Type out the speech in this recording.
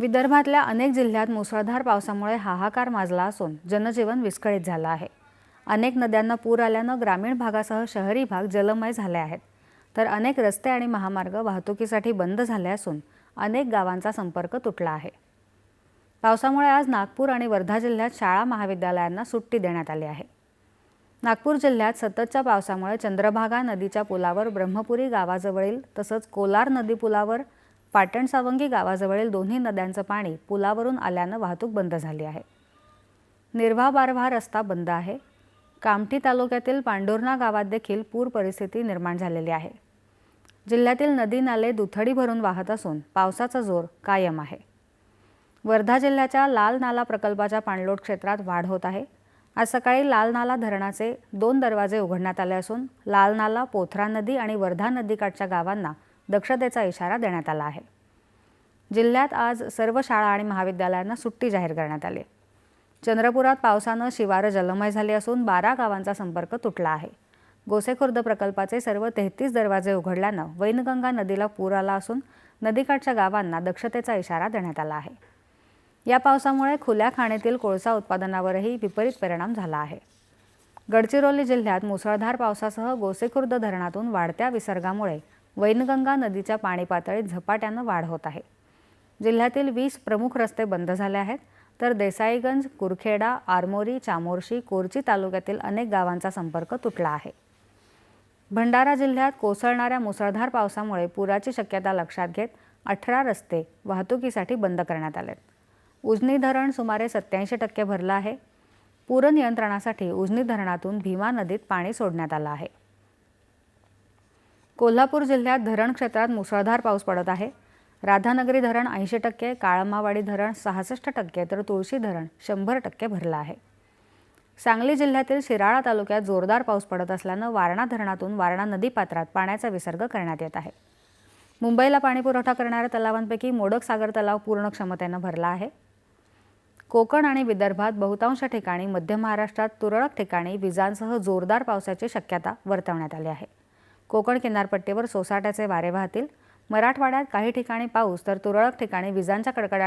विदर्भातल्या अनेक जिल्ह्यात मुसळधार पावसामुळे हाहाकार माजला असून जनजीवन विस्कळीत झालं आहे. अनेक नद्यांना पूर आल्यानं ग्रामीण भागासह शहरी भाग जलमय झाले आहेत. तर अनेक रस्ते आणि महामार्ग वाहतुकीसाठी बंद झाले असून अनेक गावांचा संपर्क तुटला आहे. पावसामुळे आज नागपूर आणि वर्धा जिल्ह्यात शाळा महाविद्यालयांना सुट्टी देण्यात आली आहे. नागपूर जिल्ह्यात सततच्या पावसामुळे चंद्रभागा नदीच्या पुलावर ब्रह्मपुरी गावाजवळील तसंच कोलार नदी पुलावर पाटण सावंगी गावाजवळील दोन्ही नद्यांचं पाणी पुलावरून आल्यानं वाहतूक बंद झाली आहे. निर्वाह बारवा रस्ता बंद आहे. कामठी तालुक्यातील पांडुर्णा गावात देखील पूर परिस्थिती निर्माण झालेली आहे. जिल्ह्यातील नदी नाले दुथडी भरून वाहत असून पावसाचा जोर कायम आहे. वर्धा जिल्ह्याच्या लाल नाला प्रकल्पाच्या पाणलोट क्षेत्रात वाढ होत आहे. आज सकाळी लाल नाला धरणाचे दोन दरवाजे उघडण्यात आले असून लाल नाला पोथरा नदी आणि वर्धा नदीकाठच्या गावांना दक्षतेचा इशारा देण्यात आला आहे. जिल्ह्यात आज सर्व शाळा आणि महाविद्यालयांना सुट्टी जाहीर करण्यात आली. चंद्रपुरात पावसानं शिवारं जलमय झाली असून बारा गावांचा संपर्क तुटला आहे. गोसेखुर्द प्रकल्पाचे सर्व तेहतीस दरवाजे उघडल्यानं वैनगंगा नदीला पूर आला असून नदीकाठच्या गावांना दक्षतेचा इशारा देण्यात आला आहे. या पावसामुळे खुल्या खाणीतील कोळसा उत्पादनावरही विपरीत परिणाम झाला आहे. गडचिरोली जिल्ह्यात मुसळधार पावसासह गोसेखुर्द धरणातून वाढत्या विसर्गामुळे वैनगंगा नदीच्या पाणी पातळीत झपाट्यानं वाढ होत आहे. जिल्ह्यातील वीस प्रमुख रस्ते बंद झाले आहेत. तर देसाईगंज कुरखेडा आरमोरी चामोर्शी कोरची तालुक्यातील अनेक गावांचा संपर्क तुटला आहे. भंडारा जिल्ह्यात कोसळणाऱ्या मुसळधार पावसामुळे पुराची शक्यता लक्षात घेत अठरा रस्ते वाहतुकीसाठी बंद करण्यात आलेत उजनी धरण सुमारे सत्याऐंशी टक्के भरलं आहे. पूर नियंत्रणासाठी उजनी धरणातून भीमा नदीत पाणी सोडण्यात आलं आहे. कोल्हापूर जिल्ह्यात धरण क्षेत्रात मुसळधार पाऊस पडत आहे. राधानगरी धरण ऐंशी टक्के काळमावाडी धरण सहासष्ट टक्के तर तुळशी धरण शंभर टक्के भरलं आहे. सांगली जिल्ह्यातील शिराळा तालुक्यात जोरदार पाऊस पडत असल्यानं वारणा धरणातून वारणा नदीपात्रात पाण्याचा विसर्ग करण्यात येत आहे. मुंबईला पाणीपुरवठा करणाऱ्या तलावांपैकी मोडक सागर तलाव पूर्ण क्षमतेनं भरला आहे. कोकण आणि विदर्भात बहुतांश ठिकाणी मध्य महाराष्ट्रात तुरळक ठिकाणी विजांसह जोरदार पावसाची शक्यता वर्तवण्यात आली आहे. कोकण किनारपट्टीवर सोसाट्याचे वारे वाहतील. मराठवाड्यात काही ठिकाणी पाऊस तर तुरळक ठिकाणी विजांच्या कडकडाट